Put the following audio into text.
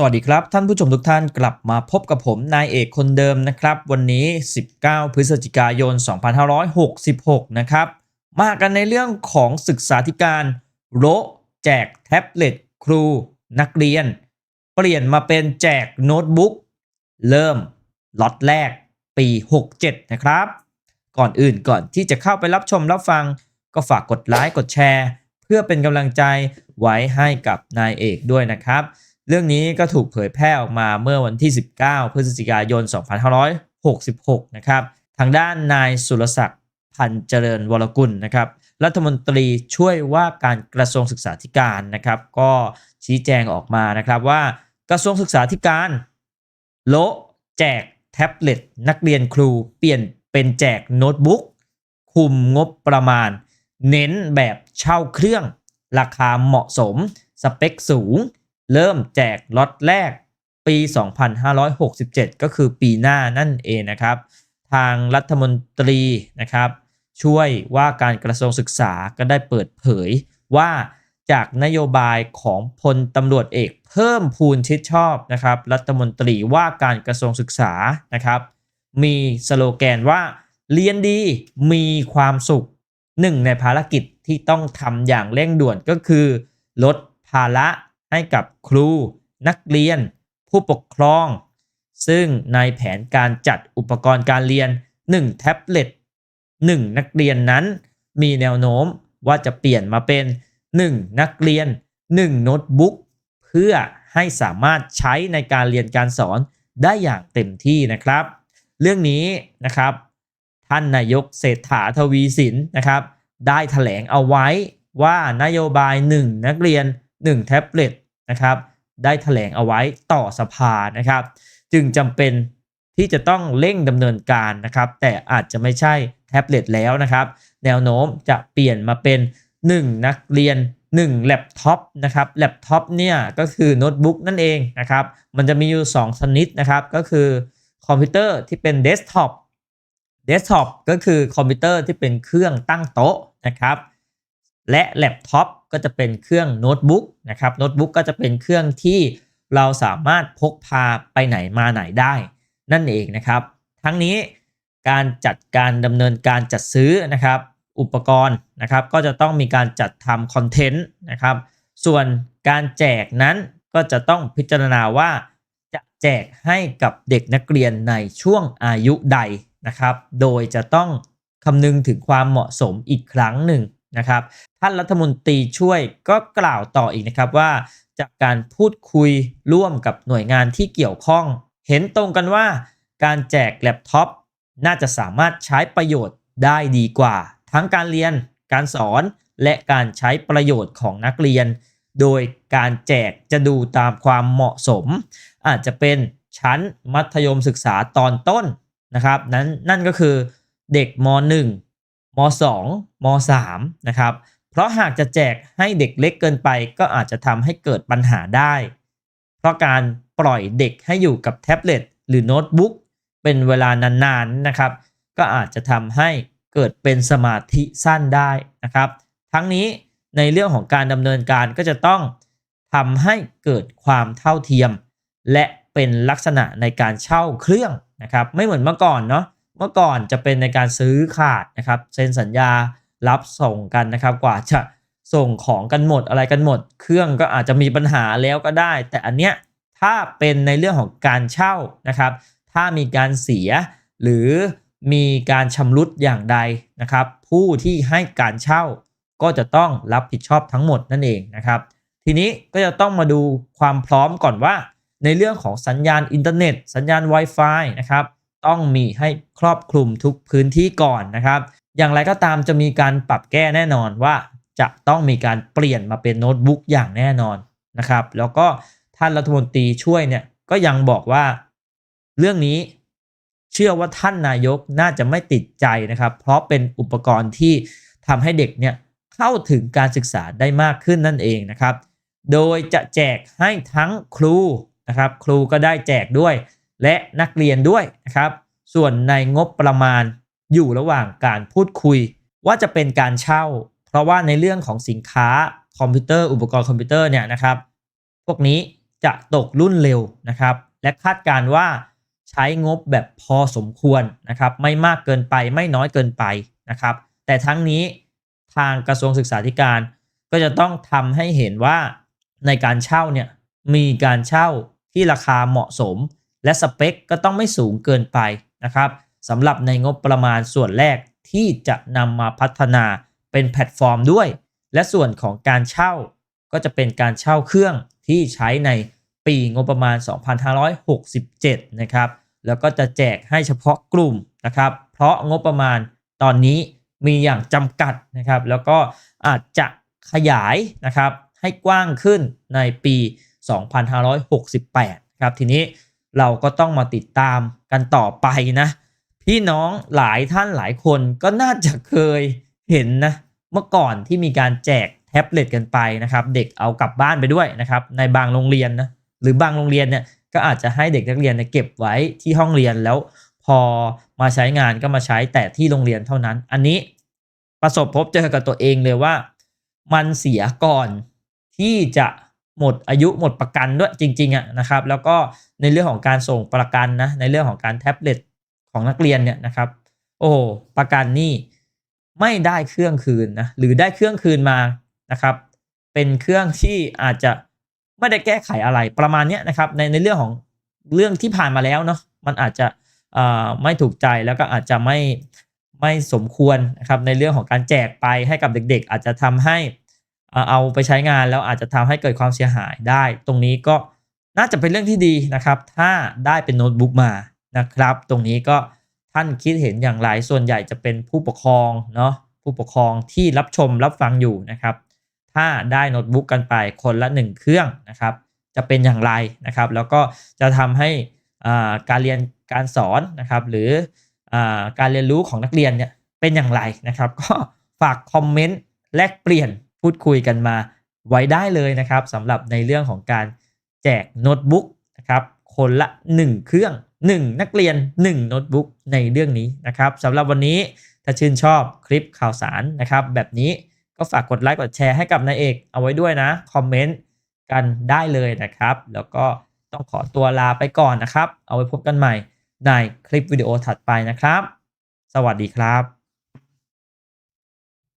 สวัสดีครับ ท่านผู้ชมทุกท่านกลับมาพบกับผม นายเอกคนเดิมนะครับ วันนี้ 19 พฤศจิกายน 2566 นะครับ มากันในเรื่องของศึกษาธิการโละแจกแท็บเล็ตครูนักเรียน เปลี่ยนมาเป็นแจกโน้ตบุ๊กเริ่มล็อตแรกปี 67 นะครับ ก่อนอื่นก่อนที่จะเข้าไปรับชมรับฟัง ก็ฝากกดไลค์กดแชร์ เพื่อเป็นกำลังใจไว้ให้กับนายเอกด้วยนะครับ เรื่องนี้ก็ถูกเผยแพร่ออกมาเมื่อวันที่ 19 พฤศจิกายน 2566 นะครับ ทางด้านนายสุรศักดิ์พันเจริญวรกุลนะครับ รัฐมนตรีช่วยว่าการกระทรวงศึกษาธิการนะครับ ก็ชี้แจงออกมานะครับว่ากระทรวงศึกษาธิการ โละแจกแท็บเล็ตนักเรียนครูเปลี่ยนเป็นแจกโน้ตบุ๊กคุมงบประมาณ เน้นแบบเช่าเครื่อง ราคาเหมาะสม สเปคสูง เริ่มแจกล็อตแรกปี 2567 ก็คือปีหน้านั่นเองนะครับ ทางรัฐมนตรีนะครับ ช่วยว่าการกระทรวงศึกษาก็ได้เปิดเผยว่าจากนโยบายของพลตำรวจเอกเพิ่มพูนชิดชอบนะครับ รัฐมนตรีว่าการกระทรวงศึกษานะครับ มีสโลแกนว่าเรียนดีมีความสุขหนึ่งในภารกิจที่ต้องทำอย่างเร่งด่วนก็คือ ลดภาระ ให้กับครู นักเรียน ผู้ปกครอง ซึ่งในแผนการจัดอุปกรณ์การเรียน 1 แท็บเล็ต1นักเรียนนั้น มีแนวโน้มว่าจะเปลี่ยนมาเป็น 1 นักเรียน 1 โน้ตบุ๊กเพื่อให้สามารถใช้ในการเรียนการสอนได้อย่างเต็มที่นะครับ เรื่องนี้นะครับ ท่านนายกเศรษฐาทวีสินนะครับ ได้ถแถลงเอาไว้ว่านโยบาย 1 นักเรียน 1 แท็บเล็ตนะครับได้ถแถลงเอาไว้ต่อสภานะครับ จึงจำเป็นที่จะต้องเร่งดำเนินการนะครับ แต่อาจจะไม่ใช่แท็บเล็ตแล้วนะครับ แนวโน้มจะเปลี่ยนมาเป็น 1 นักเรียน1แล็ปท็อปนะครับแล็ปท็อปเนี่ยก็คือโน้ตบุ๊กนั่นเองนะครับ มันจะมีอยู่ 2 ชนิดนะครับ ก็คือคอมพิวเตอร์ที่เป็นเดสก์ท็อปเดสก์ท็อปก็คือคอมพิวเตอร์ที่เป็นเครื่องตั้งโต๊ะนะครับ และแล็ปท็อป ก็จะเป็นเครื่องโน้ตบุ๊กนะครับโน้ตบุ๊กก็จะเป็นเครื่องที่เราสามารถพกพาไปไหนมาไหนได้ นั่นเองนะครับ ทั้งนี้การจัดการดำเนินการจัดซื้อนะครับอุปกรณ์นะครับก็จะต้องมีการจัดทำคอนเทนต์นะครับ ส่วนการแจกนั้นก็จะต้องพิจารณาว่าจะแจกให้กับเด็กนักเรียนในช่วงอายุใดนะครับ โดยจะต้องคำนึงถึงความเหมาะสมอีกครั้งหนึ่ง นะครับ ท่านรัฐมนตรีช่วยก็กล่าวต่ออีกนะครับว่า จากการพูดคุยร่วมกับหน่วยงานที่เกี่ยวข้อง เห็นตรงกันว่า การแจกแล็ปท็อปน่าจะสามารถใช้ประโยชน์ได้ดีกว่า ทั้งการเรียน การสอน และการใช้ประโยชน์ของนักเรียน โดยการแจกจะดูตามความเหมาะสม อาจจะเป็นชั้นมัธยมศึกษาตอนต้นนะครับ นั้นนั่นก็คือเด็กม .1 ม .2 ม .3 นะครับ เพราะหากจะแจกให้เด็กเล็กเกินไปก็อาจจะทำให้เกิดปัญหาได้ เพราะการปล่อยเด็กให้อยู่กับแท็บเล็ตหรือโน้ตบุ๊กเป็นเวลานานๆนะครับ ก็อาจจะทำให้เกิดเป็นสมาธิสั้นได้นะครับ ทั้งนี้ในเรื่องของการดำเนินการก็จะต้องทำให้เกิดความเท่าเทียม และเป็นลักษณะในการเช่าเครื่องนะครับ ไม่เหมือนเมื่อก่อนเนาะ เมื่อก่อนจะเป็นในการซื้อขาดนะครับเซ็นสัญญารับส่งกันนะครับ กว่าจะส่งของกันหมดอะไรกันหมด เครื่องก็อาจจะมีปัญหาแล้วก็ได้ แต่อันเนี้ยถ้าเป็นในเรื่องของการเช่านะครับ ถ้ามีการเสียหรือมีการชำรุดอย่างใดนะครับ ผู้ที่ให้การเช่าก็จะต้องรับผิดชอบทั้งหมดนั่นเองนะครับ ทีนี้ก็จะต้องมาดูความพร้อมก่อนว่า ในเรื่องของสัญญาณอินเทอร์เน็ต สัญญาณ Wi-Fi นะครับ ต้องมีให้ครอบคลุมทุกพื้นที่ก่อนนะครับ อย่างไรก็ตามจะมีการปรับแก้แน่นอนว่าจะต้องมีการเปลี่ยนมาเป็นโน้ตบุ๊กอย่างแน่นอนนะครับ แล้วก็ท่านรัฐมนตรีช่วยเนี่ยก็ยังบอกว่าเรื่องนี้เชื่อว่าท่านนายกน่าจะไม่ติดใจนะครับ เพราะเป็นอุปกรณ์ที่ทำให้เด็กเนี่ยเข้าถึงการศึกษาได้มากขึ้นนั่นเองนะครับ โดยจะแจกให้ทั้งครูนะครับ ครูก็ได้แจกด้วย และนักเรียนด้วยนะครับ ส่วนในงบประมาณอยู่ระหว่างการพูดคุย ว่าจะเป็นการเช่า เพราะว่าในเรื่องของสินค้าคอมพิวเตอร์อุปกรณ์คอมพิวเตอร์เนี่ยนะครับ พวกนี้จะตกรุ่นเร็วนะครับ และคาดการว่าใช้งบแบบพอสมควรนะครับ ไม่มากเกินไปไม่น้อยเกินไปนะครับ แต่ทั้งนี้ทางกระทรวงศึกษาธิการ ก็จะต้องทำให้เห็นว่าในการเช่าเนี่ยมีการเช่าที่ราคาเหมาะสม และสเปคก็ต้องไม่สูงเกินไปนะครับสำหรับในงบประมาณส่วนแรกที่จะนำมาพัฒนาเป็นแพลตฟอร์มด้วย และส่วนของการเช่าก็จะเป็นการเช่าเครื่องที่ใช้ในปีงบประมาณ 2567 นะครับ แล้วก็จะแจกให้เฉพาะกลุ่มนะครับ เพราะงบประมาณตอนนี้มีอย่างจำกัดนะครับ แล้วก็อาจจะขยายนะครับให้กว้างขึ้นในปี 2568 ครับ ทีนี้ เราก็ต้องมาติดตามกันต่อไปนะ พี่น้องหลายท่านหลายคนก็น่าจะเคยเห็นนะ เมื่อก่อนที่มีการแจกแท็บเล็ตกันไปนะครับ เด็กเอากลับบ้านไปด้วยนะครับ ในบางโรงเรียนนะหรือบางโรงเรียนเนี่ยก็อาจจะให้เด็กนักเรียนเนี่ยเก็บไว้ที่ห้องเรียนแล้ว พอมาใช้งานก็มาใช้แต่ที่โรงเรียนเท่านั้น อันนี้ประสบพบเจอกับตัวเองเลยว่า มันเสียก่อนที่จะ หมดอายุหมดประกันด้วยจริงๆอะนะครับ แล้วก็ในเรื่องของการส่งประกันนะในเรื่องของการแท็บเล็ตของนักเรียนเนี่ยนะครับ โอ้ประกันนี่ไม่ได้เครื่องคืนนะหรือได้เครื่องคืนมานะครับ เป็นเครื่องที่อาจจะไม่ได้แก้ไขอะไรประมาณนี้นะครับ ในในเรื่องของเรื่องที่ผ่านมาแล้วเนาะมันอาจจะไม่ถูกใจแล้วก็อาจจะไม่ไม่สมควรนะครับในเรื่องของการแจกไปให้กับเด็ก ๆ อาจจะทำให้ เอาไปใช้งานแล้วอาจจะทำให้เกิดความเสียหายได้ ตรงนี้ก็น่าจะเป็นเรื่องที่ดีนะครับ ถ้าได้เป็นโน้ตบุ๊กมานะครับ ตรงนี้ก็ท่านคิดเห็นอย่างไรส่วนใหญ่จะเป็นผู้ปกครองเนาะผู้ปกครองที่รับชมรับฟังอยู่นะครับ ถ้าได้โน้ตบุ๊กกันไปคนละ 1 เครื่องนะครับ จะเป็นอย่างไรนะครับ แล้วก็จะทำให้การเรียนการสอนนะครับ หรืออการเรียนรู้ของนักเรียนเนี่ยเป็นอย่างไรนะครับ ก็ฝากคอมเมนต์แลกเปลี่ยน พูดคุยกันมาไว้ได้เลยนะครับสำหรับในเรื่องของการแจกโน้ตบุ๊กนะครับคนละ 1 เครื่อง 1 นักเรียน 1 โน้ตบุ๊กในเรื่องนี้นะครับสำหรับวันนี้ถ้าชื่นชอบคลิปข่าวสารนะครับ แบบนี้ก็ฝากกดไลค์กดแชร์ให้กับนายเอกเอาไว้ด้วยนะ คอมเมนต์กันได้เลยนะครับ แล้วก็ต้องขอตัวลาไปก่อนนะครับ เอาไว้พบกันใหม่ในคลิปวิดีโอถัดไปนะครับ สวัสดีครับ